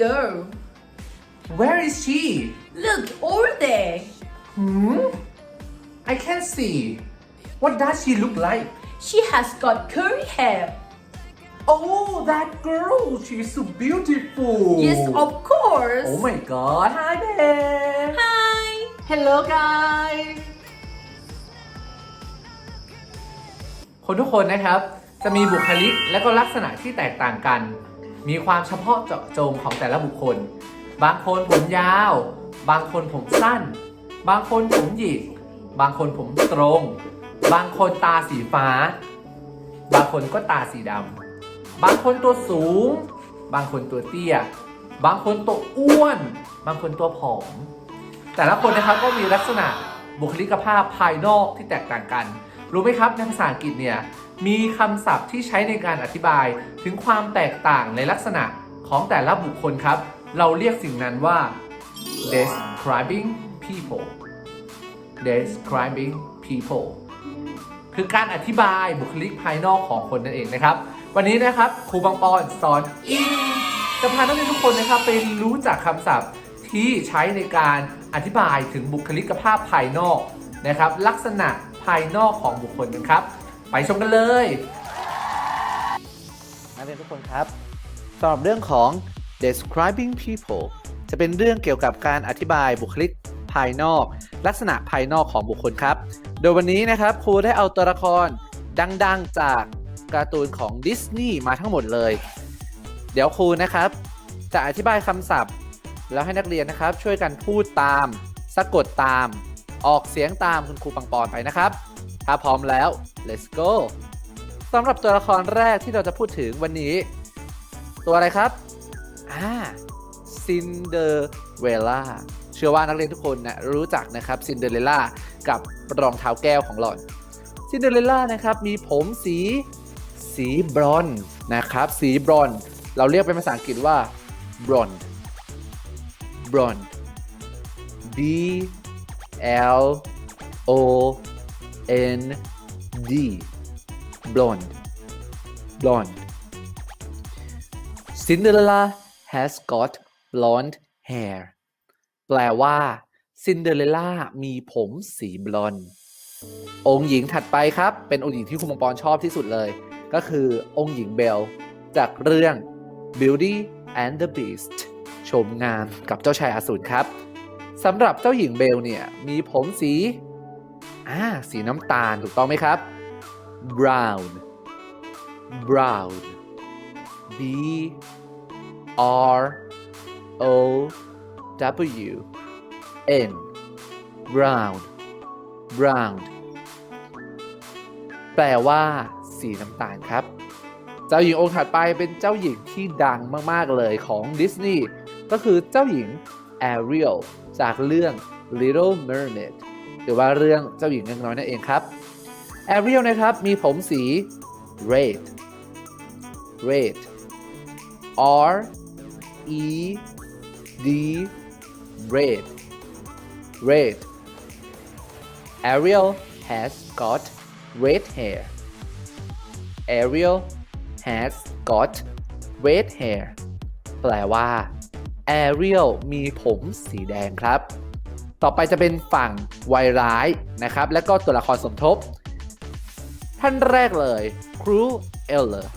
at that girl. Where is she Look over there. Hmm I can't see What does she look like She has got curly hair. Oh that girl she's so beautiful Yes, of course. Oh my god Hi there Hi. Hello guys คนทุกคนนะครับ จะมีบุคลิกและก็ลักษณะที่แตกต่างกัน มีความเฉพาะเจาะจงของแต่ละบุคคล บางคนผมยาว บางคนผมสั้น บางคนผมหยิก บางคนผมตรง บางคนตาสีฟ้า บางคนก็ตาสีดำ บางคนตัวสูง บางคนตัวเตี้ย บางคนตัวอ้วน บางคนตัวผอม แต่ละคนนะครับก็มีลักษณะบุคลิกภาพภายนอกที่แตกต่างกัน รู้ไหมครับในภาษาอังกฤษเนี่ยมีคำศัพท์ที่ใช้ในการอธิบายถึงความแตกต่างในลักษณะของแต่ละบุคคลครับ เราเรียกสิ่งนั้นว่า describing people describing people คือการอธิบายบุคลิกภายนอกของคนนั่นเองนะครับ วันนี้นะครับครูบางปอนสอนอิงจะพานักเรียนทุกคนนะครับไปรู้จักคำศัพท์ที่ใช้ในการอธิบายถึงบุคลิกภาพภายนอกนะครับ ลักษณะ ภายนอกของบุคคลกันครับ ไปชมกันเลยนักเรียนทุกคนครับสำหรับเรื่องของ describing people จะเป็นเรื่องเกี่ยวกับการอธิบายบุคลิกภายนอก ลักษณะภายนอกของบุคคลครับ โดยวันนี้นะครับครูได้เอาตัวละครดังๆจากการ์ตูนของดิสนีย์มาทั้งหมดเลย เดี๋ยวครูนะครับ จะอธิบายคำศัพท์ แล้วให้นักเรียนนะครับช่วยกันพูดตาม สะกดตาม ออกเสียงตามคุณครูปังปอนไปนะครับ ถ้าพร้อมแล้ว let's go สำหรับตัวละครแรกที่เราจะพูดถึงวันนี้ ตัวอะไรครับอ่าซินเดอเรลล่าเชื่อว่านักเรียนทุกคนนะรู้จักนะครับซินเดอเรลล่ากับรองเท้าแก้วของหล่อนซินเดอเรลล่านะครับมีผมสีสีบรอนนะครับ สีบรอน เราเรียกเป็นภาษาอังกฤษว่าบรอนบรอน B L O N D blonde blonde Cinderella has got blonde hair แปลว่าซินเดอเรลล่ามีผมสีบลอนด์องค์หญิงถัดไปครับ เป็นองค์หญิงที่คุณมังปอนชอบที่สุดเลย ก็คือองค์หญิงเบล จากเรื่อง Beauty and the Beast ชมงามกับเจ้าชายอสูรครับ สำหรับเจ้าหญิงเบลเนี่ย มีผมสีอ่าสีน้ำตาลถูกต้องไหมครับ brown brown B R O W N brown brown แปลว่าสีน้ำตาลครับ เจ้าหญิงองค์ถัดไปเป็นเจ้าหญิงที่ดังมาก ๆ เลยของดิสนีย์ก็คือเจ้าหญิง Ariel จากเรื่อง Little Mermaid หรือว่าเรื่องเจ้าหญิงเล็กน้อยนั่นเองครับ Ariel นะครับ มีผมสี red red R E D red red Ariel has got red hair Ariel has got red hair แปลว่า Ariel มีผมสีแดงครับ ต่อไปจะเป็นฝั่งวัยร้ายนะครับ และก็ตัวละครสมทบ ท่านแรกเลยครูเอลเลอร์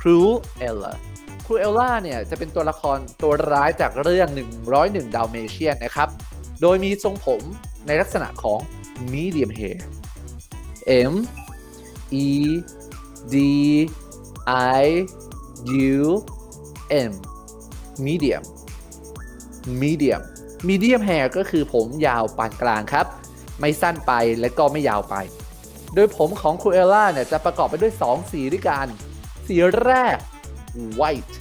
ครูเอลเลอร์ครูเอลล่าเนี่ยจะเป็นตัวละครตัวร้ายจากเรื่อง 101ดาวเมเชียนนะครับ โดยมีทรงผมในลักษณะของ medium hair M E D I U M medium medium medium hair ก็คือผมยาวปานกลางครับ ไม่สั้นไปและก็ไม่ยาวไป โดยผมของครูเอลล่าเนี่ยจะประกอบไปด้วย 2 สีด้วยกัน สีแรก white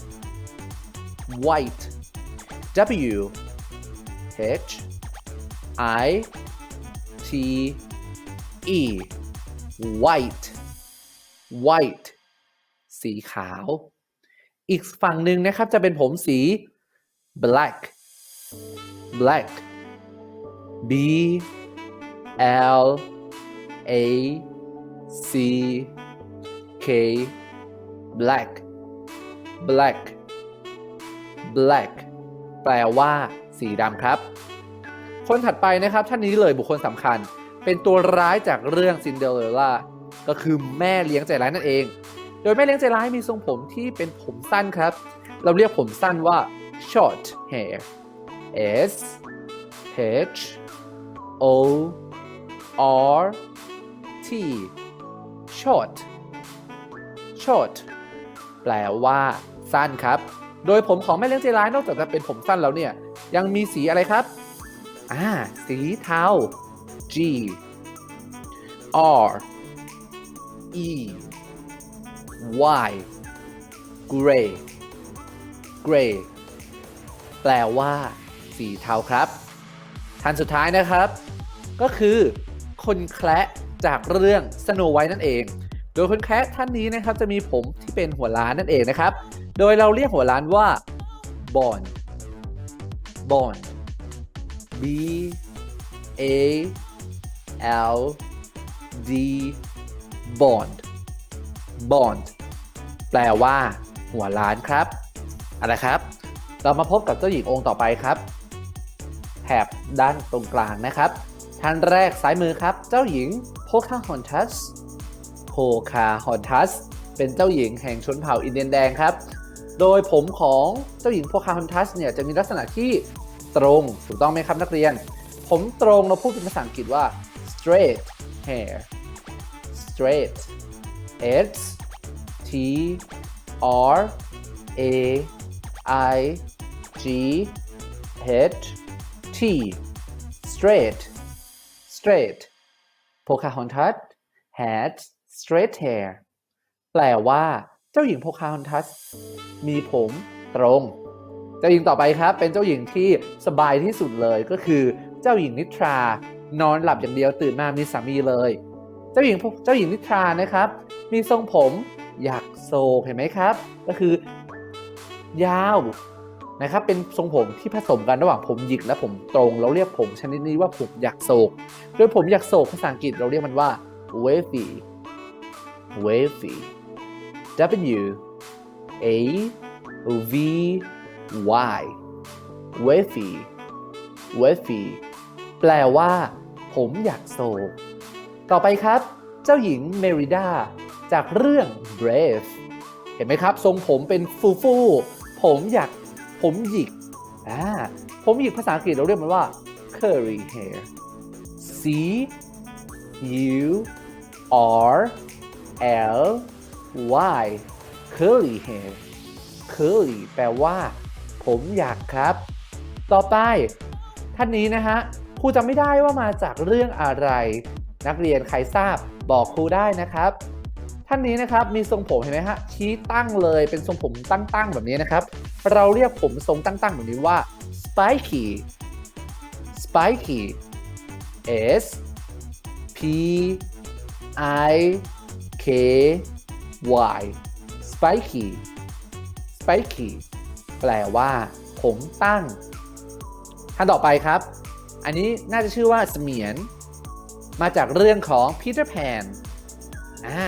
white W H I T E white white สีขาว อีกฝั่งหนึ่งนะครับจะเป็นผมสี black black B L A C K black black black แปลว่าสีดำครับ คนถัดไปนะครับท่านนี้เลยบุคคลสำคัญ เป็นตัวร้ายจากเรื่อง Cinderella ก็คือแม่เลี้ยงใจร้ายนั่นเอง โดยแม่เลี้ยงใจร้ายมีทรงผมที่เป็นผมสั้นครับ เราเรียกผมสั้นว่า short hair S H O R T short short แปลว่าสั้นครับ โดยผมของแม่เลี้ยงใจร้ายนอกจากจะเป็นผมสั้นแล้วเนี่ย ยังมีสีอะไรครับ อ่า สีเทา G R E Y gray gray แปลว่าสีเทาครับทันสุดท้ายนะครับ ก็คือ คนแคระจากเรื่อง Snow White นั่นเอง โดยคนแคระท่านนี้นะครับจะมีผมที่เป็นหัวล้านนั่นเองนะครับ โดยเราเรียกหัวล้านว่า Bond Bond B A L D Bond Bond แปลว่า หัวล้านครับอะไรครับ เรามาพบกับเจ้าหญิงองค์ต่อไปครับ แถบด้านตรงกลางนะครับ ท่านแรกซ้ายมือครับ เจ้าหญิงโพคาฮอนทัสโพคาฮอนทัสเป็นเจ้าหญิงแห่งชนเผ่าอินเดียนแดงครับ โดยผมของเจ้าหญิงโพคาฮอนทัสเนี่ยจะมีลักษณะที่ตรงถูกต้องไหมครับนักเรียน ผมตรงเราพูดเป็นภาษาอังกฤษว่า straight hair straight S T R A I G H T straight straight Pocahontas had straight hair แปลว่าเจ้าหญิงโพคาฮอนทัส มีผมตรง เจ้าหญิงต่อไปครับ เป็นเจ้าหญิงที่สบายที่สุดเลยก็คือ เจ้าหญิงนิทรานอนหลับอย่างเดียวตื่นมามีสามีเลย เจ้าหญิงเจ้าหญิงนิทรานะครับ มีทรงผมอยากโศกเห็นไหมครับ ก็คือยาวนะครับเป็นทรงผมที่ผสมกันระหว่างผมหยิกและผมตรง เราเรียกผมชนิดนี้ว่าผมอยากโศก โดยผมอยากโศกภาษาอังกฤษเราเรียกมันว่า wavy wavy W A V Y wavy wavy แปลว่า ผมอยากโศก ต่อไปครับ เจ้าหญิงเมริดาจากเรื่อง Brave เห็นไหมครับ ทรงผมเป็นฟูฟูผมอยากผมหยิกอ่าผมหยิกภาษาอังกฤษเราเรียกมันว่า curly hair C U R L Y curly hair curly แปลว่า ผมอยากครับ ต่อไป ท่านนี้นะฮะครูจำไม่ได้ว่ามาจากเรื่องอะไร นักเรียนใครทราบบอกครูได้นะครับ ท่านนี้นะครับมีทรงผมเห็นไหมฮะชี้ตั้งเลยเป็นทรงผมตั้งๆแบบนี้นะครับ เราเรียกผมทรงตั้งๆแบบนี้ว่า spiky spiky S P I K Y spiky spiky แปลว่า ผมตั้งท่านต่อไปครับ อันนี้น่าจะชื่อว่าเสมียน มาจากเรื่องของ Peter Pan อ่า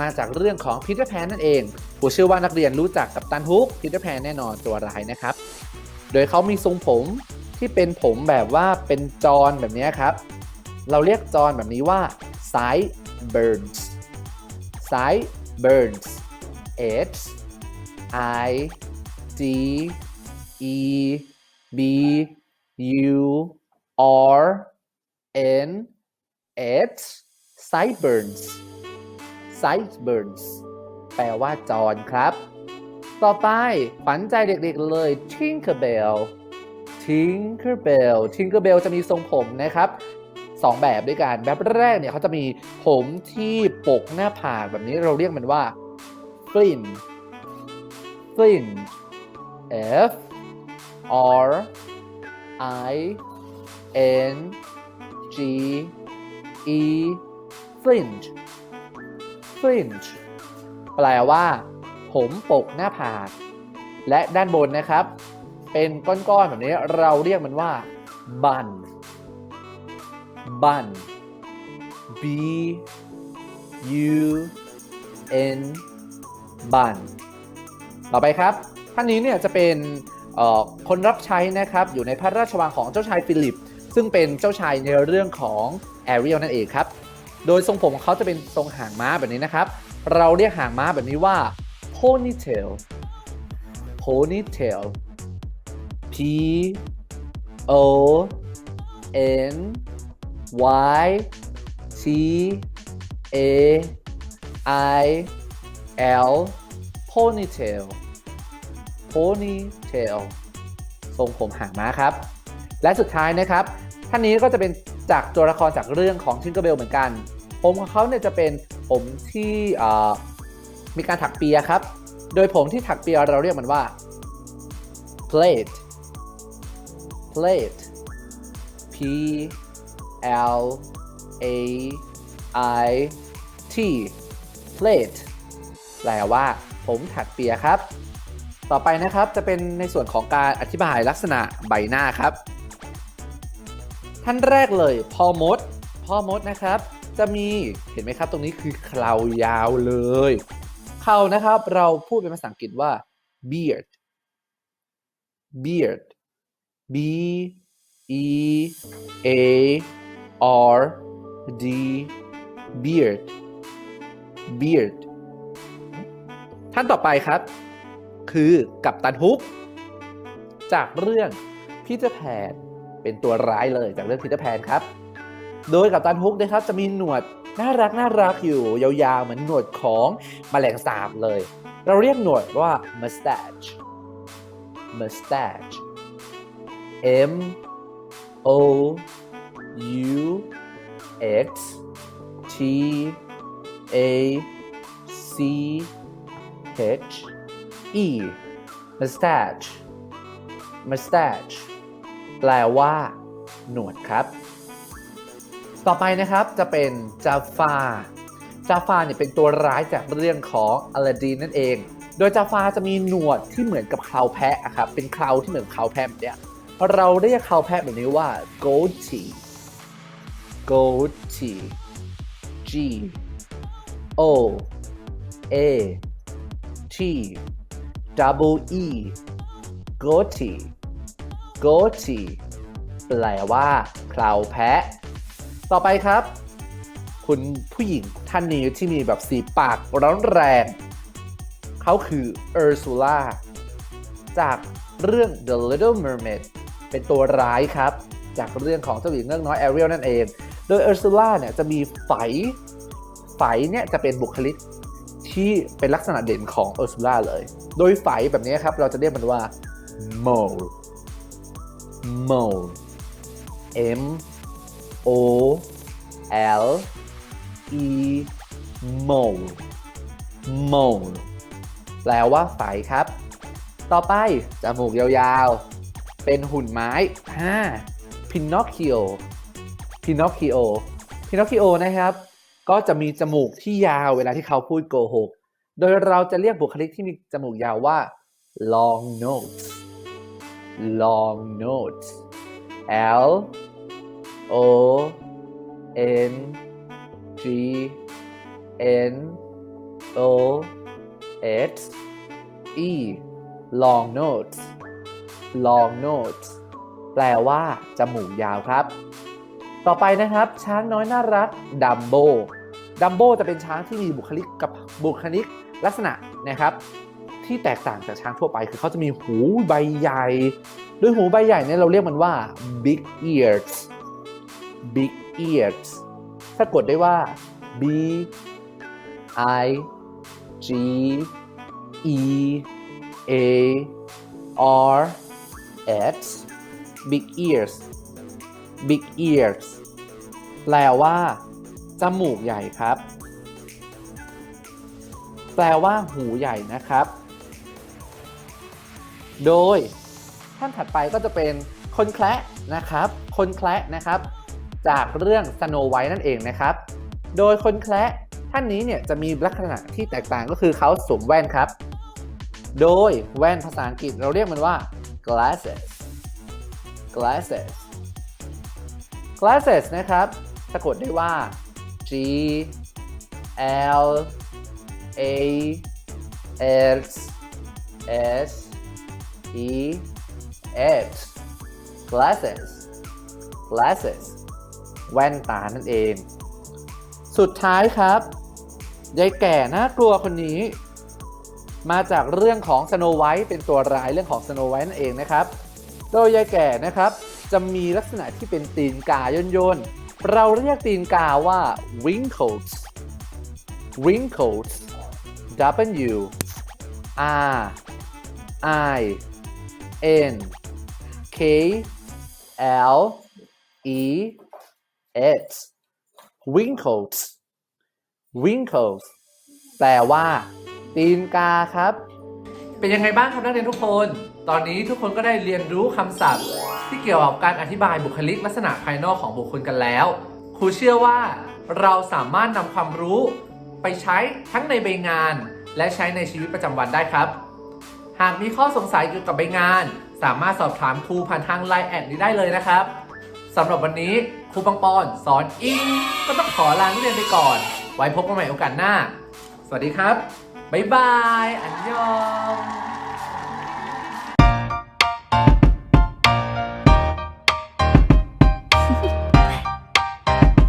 มาจากเรื่องของ Peter Pan นั่นเองผมเชื่อว่านักเรียนรู้จักกับตันฮุก Peter Pan แน่นอนตัวร้ายนะครับ โดยเขามีทรงผมที่เป็นผมแบบว่าเป็นจอนแบบนี้ครับ เราเรียกจอนแบบนี้ว่า sideburns sideburns H I D E B U R N H sideburns sideburns แปลว่าจอนครับ ต่อไปขวัญใจเด็กๆเลย Tinkerbell Tinkerbell Tinkerbell จะมีทรงผมนะครับสองแบบด้วยกัน แบบแรกเนี่ยเขาจะมีผมที่ปกหน้าผากแบบนี้เราเรียกมันว่า Flint Flint F R I N G E Flint Flint แปลว่า ผมปกหน้าผาก และด้านบนนะครับ เป็นก้อนๆแบบนี้เราเรียกมันว่า bun bun B U N bun ต่อไปครับ ท่านนี้เนี่ยจะเป็นคนรับใช้นะครับ อยู่ในพระราชวังของเจ้าชายฟิลิป ซึ่งเป็นเจ้าชายในเรื่องของ แอเรียลนั่นเองครับ โดยทรงผมของเขาจะเป็นทรงหางม้าแบบนี้นะครับ เราเรียกหางม้าแบบนี้ว่า ponytail ponytail p o n y t a i l ponytail ponytail ทรงผมหางม้าครับ และสุดท้ายนะครับ ท่านนี้ก็จะเป็น จากตัวละครจากเรื่องของทิงเกอร์เบลเหมือนกัน ผมของเขาเนี่ยจะเป็นผมที่มีการถักเปียครับ โดยผมที่ถักเปียเราเรียกมันว่า plate plate p l a i t plate แปลว่า ผมถักเปียครับ ต่อไปนะครับจะเป็นในส่วนของการอธิบายลักษณะใบหน้าครับ ท่านแรกเลยพ่อมดพ่อมดนะครับ จะมีเห็นไหมครับ ตรงนี้คือเครายาวเลยเขานะครับ เราพูดเป็นภาษาอังกฤษว่า beard beard b e a r d beard beard ท่านต่อไปครับ คือกัปตันฮุก จากเรื่องพีเตอร์แพน เป็นตัวร้ายเลยจากเรื่องพีเตอร์แพนครับ โดยกัปตันฮุกนะครับจะมีหนวดน่ารักน่ารักอยู่ยาวๆ เหมือนหนวดของแมลงสาบเลย เราเรียกหนวดว่า mustache mustache M O U X T A C H E mustache mustache แปลว่า หนวดครับ ต่อไปนะครับจะเป็นจาฟาจาฟาเนี่ยเป็นตัวร้ายจากเรื่องของอลาดีนนั่นเอง โดยจาฟาจะมีหนวดที่เหมือนกับเคราแพะครับเป็นเคราที่เหมือนเคราแพะแบบเนี้ยเราเรียกเคราแพะแบบนี้ว่า goatee goatee G O A T double E goatee goatee แปลว่าเคราแพะ ต่อไปครับ คุณผู้หญิงท่านนี้ที่มีแบบสีปากร้อนแรง เขาคือเออร์ซูล่าจากเรื่อง The Little Mermaid เป็นตัวร้ายครับ จากเรื่องของเจ้าหญิงเงือกน้อยแอเรียลนั่นเอง โดยเออร์ซูล่าเนี่ยจะมีไฝไฝเนี่ยจะเป็นบุคลิกที่เป็นลักษณะเด่นของเออร์ซูล่าเลย โดยไฝแบบนี้ครับ เราจะเรียกมันว่า mole mole M O L E mole mole แปลว่าไฝครับ ต่อไป จมูกยาวๆ เป็นหุ่นไม้อ่า Pinocchio Pinocchio Pinocchio นะครับ ก็จะมีจมูกที่ยาวเวลาที่เขาพูดโกหก โดยเราจะเรียกบุคลิกที่มีจมูกยาวว่า long nose long nose L O N G N O X E long nose long nose แปลว่าจมูกยาวครับ ต่อไปนะครับ ช้างน้อยน่ารักดัมโบดัมโบจะเป็นช้างที่มีบุคลิกกับบุคลิกลักษณะนะครับ ที่แตกต่างจากช้างทั่วไปคือเขาจะมีหูใบใหญ่ โดยหูใบใหญ่เนี่ยเราเรียกมันว่า big ears big ears สะกดได้ว่า b i g e a r s big ears big ears แปลว่าจมูกใหญ่ครับ แปลว่าหูใหญ่นะครับ โดยท่านถัดไปก็จะเป็นคนแคระนะครับ คนแคระนะครับ จากเรื่อง Snow White นั่นเองนะครับ โดยคนแคระท่านนี้เนี่ยจะมีลักษณะที่แตกต่างก็คือเขาสวมแว่นครับ โดยแว่นภาษาอังกฤษเราเรียกมันว่า glasses glasses glasses นะครับ สะกดได้ว่า G L A S S e it glasses glasses แว่นตานั่นเอง สุดท้ายครับยายแก่น่ากลัวคนนี้ มาจากเรื่องของสโนไวท์เป็นตัวร้ายเรื่องของสโนไวท์นั่นเองนะครับ โดยยายแก่นะครับจะมีลักษณะที่เป็นตีนกาย่นยนๆเราเรียกตีนกาว่า wrinkles wrinkles W R I N K L E S wrinkles wrinkles แปลว่า ตีนกาครับ เป็นยังไงบ้างครับนักเรียนทุกคน ตอนนี้ทุกคนก็ได้เรียนรู้คำศัพท์ ที่เกี่ยวกับการอธิบายบุคลิกลักษณะภายนอกของบุคคลกันแล้ว ครูเชื่อว่า เราสามารถนำความรู้ ไปใช้ทั้งในใบงาน และใช้ในชีวิตประจำวันได้ครับ หากมีข้อสงสัยเกี่ยวกับใบงาน สามารถสอบถามครูผ่านทางไลน์แอดนี้ได้เลยนะครับสำหรับวันนี้ครูปังปอนสอนอิงก็ต้องขอลานักเรียนไปก่อน ไว้พบกันใหม่โอกาสหน้า สวัสดีครับ บ๊ายบาย อันยอง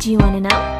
Do you want to know?